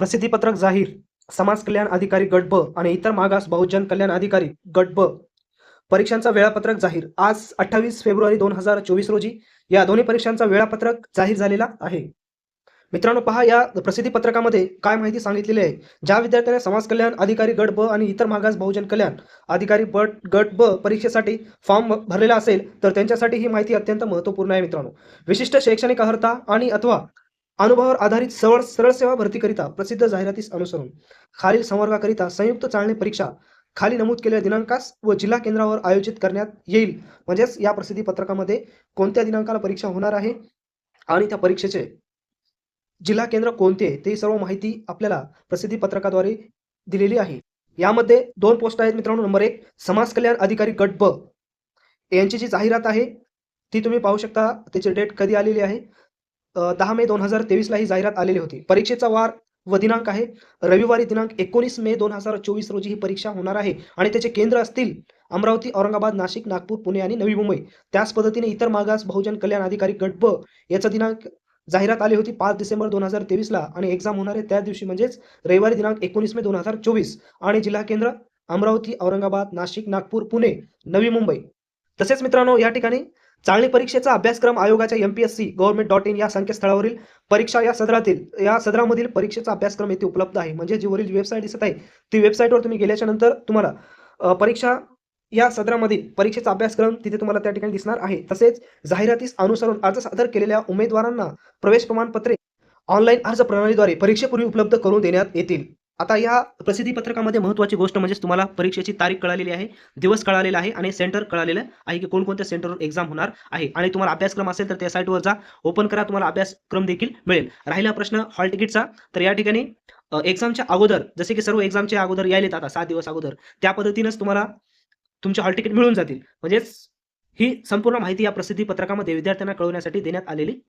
प्रसिद्धीपत्रक जाहीर समाज कल्याण अधिकारी गट ब आणि इतर मागास बहुजन कल्याण अधिकारी गट ब. परीक्षांचा वेळापत्रक जाहीर. आज अठ्ठावीस फेब्रुवारी दोन हजार चोवीस रोजी या दोन्ही परीक्षांचा वेळापत्रक जाहीर झालेला आहे. मित्रांनो पहा या प्रसिद्धी पत्रकामध्ये काय माहिती सांगितलेली आहे. ज्या विद्यार्थ्यांना समाज कल्याण अधिकारी गट ब आणि इतर मागास बहुजन कल्याण अधिकारी बट गट ब परीक्षेसाठी फॉर्म भरलेला असेल तर त्यांच्यासाठी ही माहिती अत्यंत महत्त्वपूर्ण आहे मित्रांनो. विशिष्ट शैक्षणिक अर्हता आणि अथवा अनुभवावर आधारित सरळ सरळ सेवा भरतीकरिता प्रसिद्ध जाहिरातीस अनुसरून खालील संवर्गाकरिता संयुक्त चालणी परीक्षा खाली नमूद केलेल्या दिनांकास व जिल्हा केंद्रावर आयोजित करण्यात येईल. म्हणजेच या प्रसिद्धी पत्रकामध्ये कोणत्या दिनांकाला परीक्षा होणार आहे आणि त्या परीक्षेचे जिल्हा केंद्र कोणते ते सर्व माहिती आपल्याला प्रसिद्धी पत्रकाद्वारे दिलेली आहे. यामध्ये दोन पोस्ट आहेत मित्रांनो. नंबर एक समाज कल्याण अधिकारी गट ब. यांची जी जाहिरात आहे ती तुम्ही पाहू शकता. त्याची डेट कधी आलेली आहे? दहा मे दोन हजार तेवीसला ही जाहिरात आलेली होती. परीक्षेचा वार व दिनांक आहे. रविवारी दिनांक एकोणीस मे दोन हजार चोवीस रोजी ही परीक्षा होणार आहे आणि त्याचे केंद्र असतील अमरावती औरंगाबाद नाशिक नागपूर पुणे आणि नवी मुंबई. त्याच पद्धतीने इतर मागास बहुजन कल्याण अधिकारी गट ब याचा दिनांक जाहिरात आली होती पाच डिसेंबर दोन हजार तेवीसला आणि एक्झाम होणार आहे त्या दिवशी म्हणजेच रविवारी दिनांक एकोणीस मे दोन हजार चोवीस. आणि जिल्हा केंद्र अमरावती औरंगाबाद नाशिक नागपूर पुणे नवी मुंबई. तसेच मित्रांनो या ठिकाणी चांगली परीक्षेचा अभ्यासक्रम आयोगाच्या M P S C government dot in या संकेतस्थळावरील परीक्षा या सदरातील या सदरामधील परीक्षेचा अभ्यासक्रम येथे उपलब्ध आहे. म्हणजे जी वरील वेबसाईट दिसत आहे ती वेबसाईटवर तुम्ही गेल्याच्यानंतर तुम्हाला परीक्षा या सदरामधील परीक्षेचा अभ्यासक्रम तिथे तुम्हाला त्या ठिकाणी दिसणार आहे. तसेच जाहिरातीस अनुसरून अर्ज सादर केलेल्या उमेदवारांना प्रवेश प्रमाणपत्रे ऑनलाईन अर्ज प्रणालीद्वारे परीक्षेपूर्वी उपलब्ध करून देण्यात येतील. आता या प्रसिद्धी पत्रकामध्ये महत्त्वाची गोष्ट म्हणजेच तुम्हाला परीक्षेची तारीख कळालेली आहे दिवस कळालेला आहे आणि सेंटर कळालेलं आहे की कोणकोणत्या सेंटरवर एक्झाम होणार आहे. आणि तुम्हाला अभ्यासक्रम असेल तर त्या साईटवर जा ओपन करा तुम्हाला अभ्यासक्रम देखील मिळेल. राहिला प्रश्न हॉल तिकीटचा तर या ठिकाणी एक्झामच्या अगोदर जसे की सर्व एक्झामच्या अगोदर यायलेत आता सात दिवस अगोदर त्या पद्धतीनंच तुम्हाला तुमचे हॉल तिकीट मिळून जातील. म्हणजेच ही संपूर्ण माहिती या प्रसिद्धी पत्रकामध्ये विद्यार्थ्यांना कळवण्यासाठी देण्यात आलेली